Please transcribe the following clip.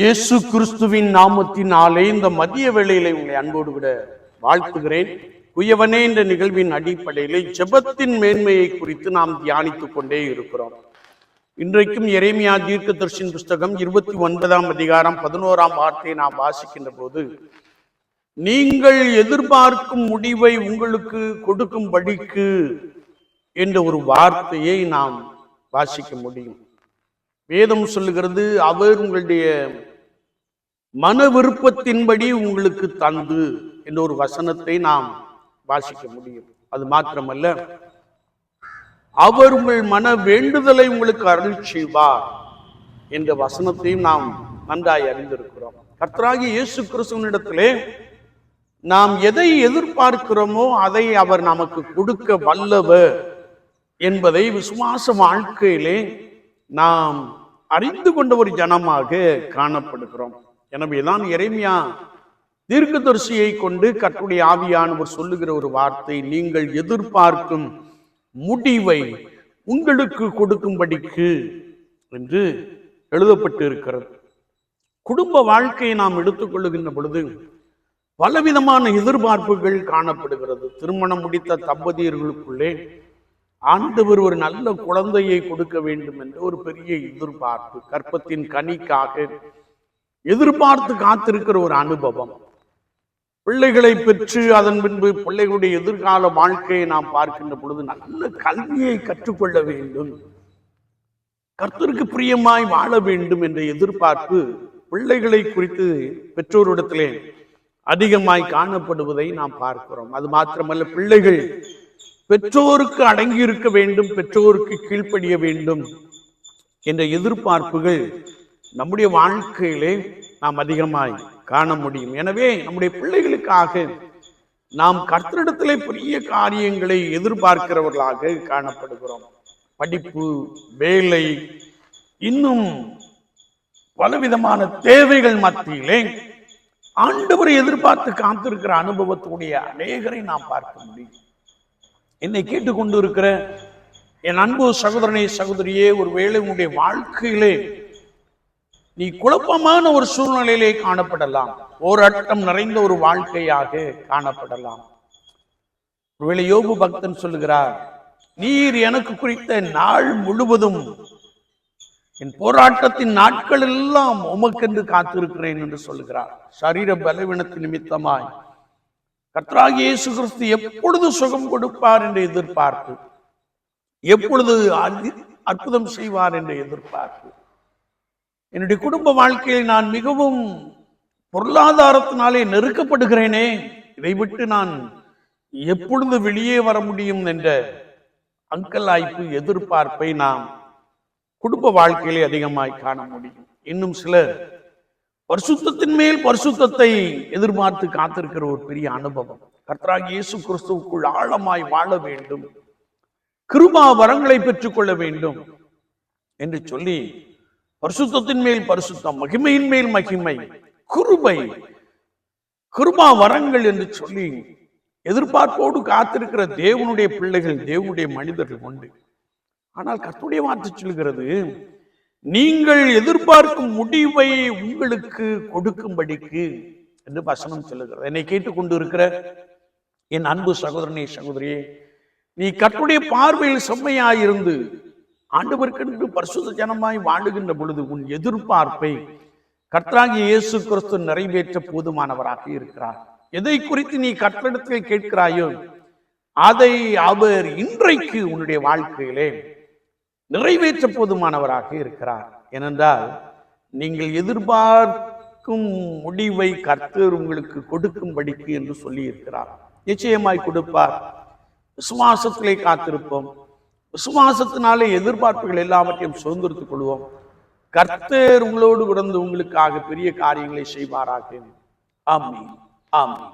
இயேசு கிறிஸ்துவின் நாமத்தினாலே இந்த மதிய வேளையிலே உங்களை அன்போடு விட வாழ்த்துகிறேன். குயவனே என்ற நிகழ்வின் அடிப்படையிலே ஜெபத்தின் மேன்மையை குறித்து நாம் தியானித்துக் கொண்டே இருக்கிறோம். இன்றைக்கும் எரேமியா தீர்க்கதர்ஷின் புஸ்தகம் இருபத்தி ஒன்பதாம் அதிகாரம் பதினோராம் வார்த்தையை நாம் வாசிக்கின்ற போது நீங்கள் எதிர்பார்க்கும் முடிவை உங்களுக்கு கொடுக்கும் படிக்கு என்ற ஒரு வார்த்தையை நாம் வாசிக்க முடியும். வேதம் சொல்லுகிறது அவர் உங்களுடைய மன விருப்பத்தின்படி உங்களுக்கு தந்து என்ற ஒரு வசனத்தை நாம் வாசிக்க முடியும். அது மாத்திரமல்ல அவர் உங்கள் மன வேண்டுதலை உங்களுக்கு அருள் செய்வார் என்ற வசனத்தையும் நாம் நன்றாய் அறிந்திருக்கிறோம். கர்த்தராகி இயேசு கிறிஸ்துவனிடத்திலே நாம் எதை எதிர்பார்க்கிறோமோ அதை அவர் நமக்கு கொடுக்க வல்லவர் என்பதை விசுவாச வாழ்க்கையிலே நாம் அறிந்து கொண்ட ஒரு ஜனமாக காணப்படுகிறோம். எனவேதான் இறைமையா தீர்க்கதரிசியை கொண்டு கற்றுடைய ஆவியானவர் சொல்லுகிற ஒரு வார்த்தை நீங்கள் எதிர்பார்க்கும் முடிவை உங்களுக்கு கொடுக்கும்படிக்கு என்று எழுதப்பட்டு இருக்கிறது குடும்ப வாழ்க்கையை நாம் எடுத்துக்கொள்ளுகின்ற பொழுது பலவிதமான எதிர்பார்ப்புகள் காணப்படுகிறது. திருமணம் முடித்த தம்பதியர்களுக்குள்ளே ஆண்டவர் ஒரு நல்ல குழந்தையை கொடுக்க வேண்டும் என்ற ஒரு பெரிய எதிர்பார்ப்பு கற்பத்தின் கனிக்காக எதிர்பார்த்து காத்திருக்கிற ஒரு அனுபவம். பிள்ளைகளை பெற்று அதன் பின்பு பிள்ளைகளுடைய எதிர்கால வாழ்க்கையை நாம் பார்க்கின்ற பொழுது நல்ல கல்வியை கற்றுக்கொள்ள வேண்டும். கர்த்தருக்கு பிரியமாய் வாழ வேண்டும் என்ற எதிர்பார்ப்பு பிள்ளைகளை குறித்து பெற்றோரிடத்திலே அதிகமாய் காணப்படுவதை நாம் பார்க்கிறோம். அது மாத்திரமல்ல பிள்ளைகள் பெற்றோருக்கு அடங்கி இருக்க வேண்டும் பெற்றோருக்கு கீழ்ப்படிய வேண்டும் என்ற எதிர்பார்ப்புகள் நம்முடைய வாழ்க்கையிலே நாம் அதிகமாய் காண முடியும். எனவே நம்முடைய பிள்ளைகளுக்காக நாம் கர்த்தரிடத்திலே பெரிய காரியங்களை எதிர்பார்க்கிறவர்களாக காணப்படுகிறோம். படிப்பு வேலை இன்னும் பலவிதமான தேவைகள் மத்தியிலே ஆண்டவரை எதிர்பார்த்து காத்திருக்கிற அனுபவத்துடைய அநேகரை நாம் பார்க்க முடியும். என்னை கேட்டுக்கொண்டு இருக்கிற என் அன்பு சகோதரனே சகோதரியே ஒருவேளை உன்னுடைய வாழ்க்கையிலே நீ குழப்பமான ஒரு சூழ்நிலையிலே காணப்படலாம். போராட்டம் நிறைந்த ஒரு வாழ்க்கையாக காணப்படலாம். ஒருவேளை யோபு பக்தன் சொல்லுகிறார் நீர் எனக்கு குறித்த நாள் முழுவதும் என் போராட்டத்தின் நாட்கள் எல்லாம் உமக்கென்று காத்திருக்கிறேன் என்று சொல்லுகிறார். சரீர பலவீனத்து நிமித்தமாய் கர்த்தராகிய இயேசு கிறிஸ்து எப்பொழுது சுகம் கொடுப்பார் என்று எதிர்பார்ப்பு? எப்பொழுது அதி- அற்புதம் செய்வார் என்று எதிர்பார்ப்பு? என்னுடைய குடும்ப வாழ்க்கையில் நான் மிகவும் பொருளாதாரத்தினாலே நெருக்கப்படுகிறேனே. இதை விட்டு நான் எப்பொழுது வெளியே வர முடியும் என்ற அங்கலாய்ப்பு எதிர்பார்ப்பை நாம் குடும்ப வாழ்க்கையிலே அதிகமாய் காண முடியும். இன்னும் சிலர் பரிசுத்தத்தின் மேல் பரிசுத்தத்தை எதிர்பார்த்து காத்திருக்கிற ஒரு பெரிய அனுபவம். கர்த்தராக இயேசு கிறிஸ்துவுக்குள் ஆழமாய் வாழ வேண்டும். கிருபா வரங்களை பெற்றுக்கொள்ள வேண்டும் என்று சொல்லி பரிசுத்தத்தின் மேல் பரிசுத்தம் மகிமையின் மேல் மகிமை குருபை கிருபா வரங்கள் என்று சொல்லி எதிர்பார்ப்போடு காத்திருக்கிற தேவனுடைய பிள்ளைகள் தேவனுடைய மனிதர்கள் உண்டு. ஆனால் கர்த்துடைய வார்த்தை சொல்கிறது நீங்கள் எதிர்பார்க்கும் முடிவை உங்களுக்கு கொடுக்கும்படிக்கு என்று வசனம் சொல்லுகிறது. என்னை கேட்டுக்கொண்டு இருக்கிற என் அன்பு சகோதரனே சகோதரியே நீ கற்றுடைய பார்வையில் செம்மையாயிருந்து ஆண்டவருக்கென்று பரிசுத்த ஜனமாய் வாழுகின்ற பொழுது உன் எதிர்பார்ப்பை கர்த்தராகிய இயேசு கிறிஸ்து நிறைவேற்ற போதுமானவராக இருக்கிறார். எதை குறித்து நீ கர்த்தரிடத்தில் கேட்கிறாயோ அதை அவர் இன்றைக்கு உன்னுடைய வாழ்க்கையிலே நிறைவேற்ற போதுமானவராக இருக்கிறார். ஏனென்றால் நீங்கள் எதிர்பார்க்கும் முடிவை கர்த்தர் உங்களுக்கு கொடுக்கும்படிக்கு என்று சொல்லி இருக்கிறார் நிச்சயமாய் கொடுப்பார். விசுவாசத்திலே காத்திருப்போம். விசுவாசத்தினாலே எதிர்பார்ப்புகள் எல்லாவற்றையும் சுதந்திரத்துக் கொள்வோம். கர்த்தர் உங்களோடு கிடந்து உங்களுக்காக பெரிய காரியங்களை செய்வாராக. ஆமீன். ஆமீன்.